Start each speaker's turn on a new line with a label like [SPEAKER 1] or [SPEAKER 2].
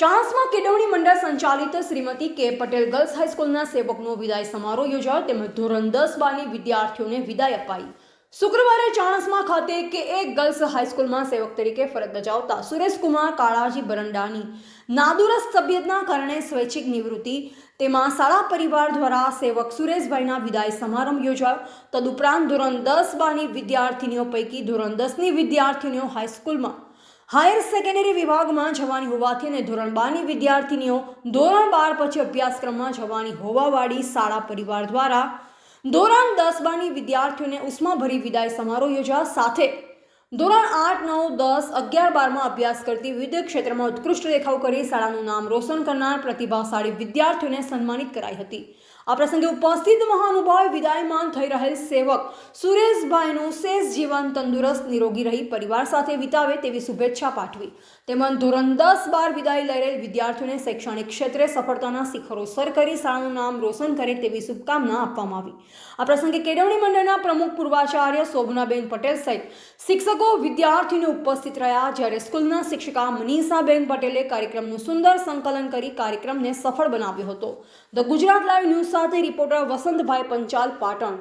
[SPEAKER 1] ચાણસમાં કેળવણી મંડળ સંચાલિત શ્રીમતી કે પટેલ ગર્લ્સ હાઈસ્કૂલના સેવકનો વિદાય સમારોહ યોજાયો. તેમજ ધોરણ દસ બારની વિદ્યાર્થીઓને વિદાય અપાઈ. શુક્રવારે ચાણસમાં ખાતે કે એક ગર્લ્સ હાઈસ્કૂલમાં સેવક તરીકે ફરજ બજાવતા સુરેશકુમાર કાળાજી બરંડાની નાદુરસ્ત તબિયતના કારણે સ્વૈચ્છિક નિવૃત્તિ, તેમાં શાળા પરિવાર દ્વારા સેવક સુરેશભાઈના વિદાય સમારંભ યોજાયો. તદુપરાંત ધોરણ દસ બારની વિદ્યાર્થીનીઓ પૈકી ધોરણ દસની વિદ્યાર્થીનીઓ હાઈસ્કૂલમાં હાયર સેકન્ડરી વિભાગમાં જવાની હોવાથી અને ધોરણ બારની વિદ્યાર્થીનીઓ ધોરણ બાર પછી અભ્યાસક્રમમાં જવાની હોવાવાળી શાળા પરિવાર દ્વારા ધોરણ દસ બારની વિદ્યાર્થીઓને ઉષ્માભરી વિદાય સમારોહ યોજવા સાથે ધોરણ આઠ, નવ, દસ, અગિયાર, બારમાં અભ્યાસ કરતી વિવિધ ક્ષેત્રમાં ઉત્કૃષ્ટ દેખાવ કરી શાળાનું નામ રોશન કરનાર પ્રતિભાશાળી વિદ્યાર્થીઓને સન્માનિત કરાઈ હતી. આ પ્રસંગે ઉપસ્થિત મહાનુભાવ વિદાયમાન થઈ રહેલ સેવક સુરેશભાઈનું શેષ જીવન તંદુરસ્ત, નિરોગી રહી પરિવાર સાથે વિતાવે તેવી શુભેચ્છા પાઠવી. તેમજ ધોરણ દસ બાર વિદાય લઈ રહેલ વિદ્યાર્થીઓને શૈક્ષણિક ક્ષેત્રે સફળતાના શિખરો સર કરી શાળાનું નામ રોશન કરે તેવી શુભકામના આપવામાં આવી. આ પ્રસંગે કેળવણી મંડળના પ્રમુખ પૂર્વાચાર્ય શોભનાબેન પટેલ સહિત શિક્ષકો વિદ્યાર્થીઓને ઉપસ્થિત રહ્યા. જ્યારે સ્કૂલના શિક્ષિકા મનીષાબેન પટેલે કાર્યક્રમનું સુંદર સંકલન કરી કાર્યક્રમને સફળ બનાવ્યો હતો. ધ ગુજરાત લાઈવ ન્યૂઝ સાથે રિપોર્ટર વસંતભાઈ પંચાલ પાટણ